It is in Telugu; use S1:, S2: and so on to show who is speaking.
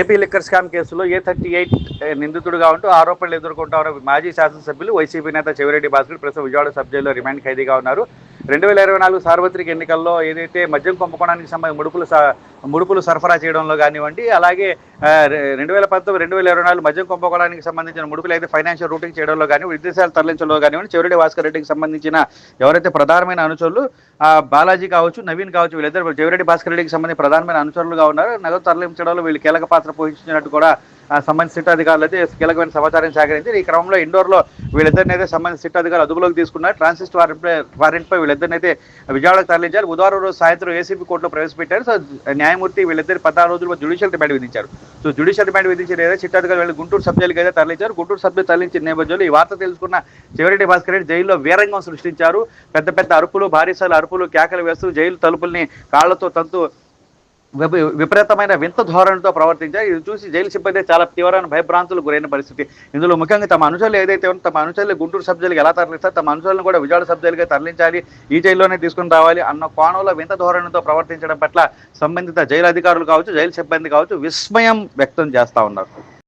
S1: ఏపీ లిక్కర్ స్కామ్ కేసులో ఏ థర్టీ ఎయిట్ నిందితుడుగా ఉంటూ ఆరోపణలు ఎదుర్కొంటారు మాజీ శాసనసభ్యులు వైసీపీ నేత చెవిరెడ్డి భాస్కర్ ప్రస్తుతం విజయవాడ సబ్ జైల్లో రిమాండ్ ఖైదీగా ఉన్నారు. రెండు వేల ఇరవై నాలుగు సార్వత్రిక ఎన్నికల్లో ఏదైతే మద్యం కుంభకోణానికి సంబంధించి ముడుపులు స- ముడుపులు సరఫరా చేయడంలో కానివ్వండి అలాగే రెండు వేల పంతొమ్మిది రెండు వేల ఇరవై నాలుగు మద్యం కుంభకోణానికి సంబంధించిన ముడుపులు అయితే ఫైనాన్షియల్ రూటింగ్ చేయడంలో కానీ విదేశాలు తరలించడంలో కానివ్వండి చెవిరెడ్డి భాస్కర్ రెడ్డికి సంబంధించిన ఎవరైతే ప్రధానమైన అనుచరులు బాలాజీ కావచ్చు నవీన్ కావచ్చు వీళ్ళిద్దరు చెవిరెడ్డి భాస్కర్ రెడ్డికి సంబంధించి ప్రధానమైన అనుచరులుగా ఉన్నారు. నగదు తరలించడంలో వీళ్ళు కీలక పాత్ర పోషించినట్టు కూడా సంబంధించిన సిట్ అధికారులు అయితే కీలకమైన సమాచారం సేకరించి ఈ క్రమంలో ఇండోర్లో వీళ్ళిద్దరిని అయితే సంబంధించిన సిట్ అధికారులు అదుపులోకి తీసుకున్నారు. ట్రాన్సిస్ట్ వారెంట్ వారెంట్పై వీళ్ళిద్దరిని అయితే విజయవాడకు తరలించారు. బుధవారం రోజు సాయంత్రం ఏసీబీ కోర్టులో ప్రవేశపెట్టారు. సో న్యాయమూర్తి వీళ్ళిద్దరు పద్నాలుగు రోజుల్లో జ్యుడిషియల్ రిమాండ్ విధించారు. సో జ్యుడిషియల్ రిమాండ్ విధించిన ఏదైతే సిట్ అధికారులు వీళ్ళు గుంటూరు సబ్ అయితే తరలించారు. గుంటూరు సభ్యులు తరలించిన నేపథ్యంలో ఈ వార్త తెలుసుకున్న చివరెడ్డి భాస్కర్ రెడ్డి జైల్లో వీరంగం సృష్టించారు. పెద్ద పెద్ద అరుపులు భారీసాల అరుపులు కేకలు వేస్తూ జైలు తలుపుల్ని కాళ్ళతో తంతు విపరీతమైన వింత ధోరణితో ప్రవర్తించారు ఇది చూసి జైలు సిబ్బంది చాలా తీవ్రమైన భయభ్రాంతులకు గురైన పరిస్థితి. ఇందులో ముఖ్యంగా తమ అనుచరులు ఏదైతే ఉందో తమ అనుచరులు గుంటూరు సబ్జెక్టులకు ఎలా తరలిస్తారు తమ అనుచరులను కూడా విజయవాడ సబ్జెక్టులుగా తరలించాలి ఈ జైల్లోనే తీసుకుని రావాలి అన్న కోణంలో వింత ధోరణితో ప్రవర్తించడం పట్ల సంబంధిత జైలు అధికారులు కావచ్చు జైలు సిబ్బంది కావచ్చు విస్మయం వ్యక్తం చేస్తా ఉన్నారు.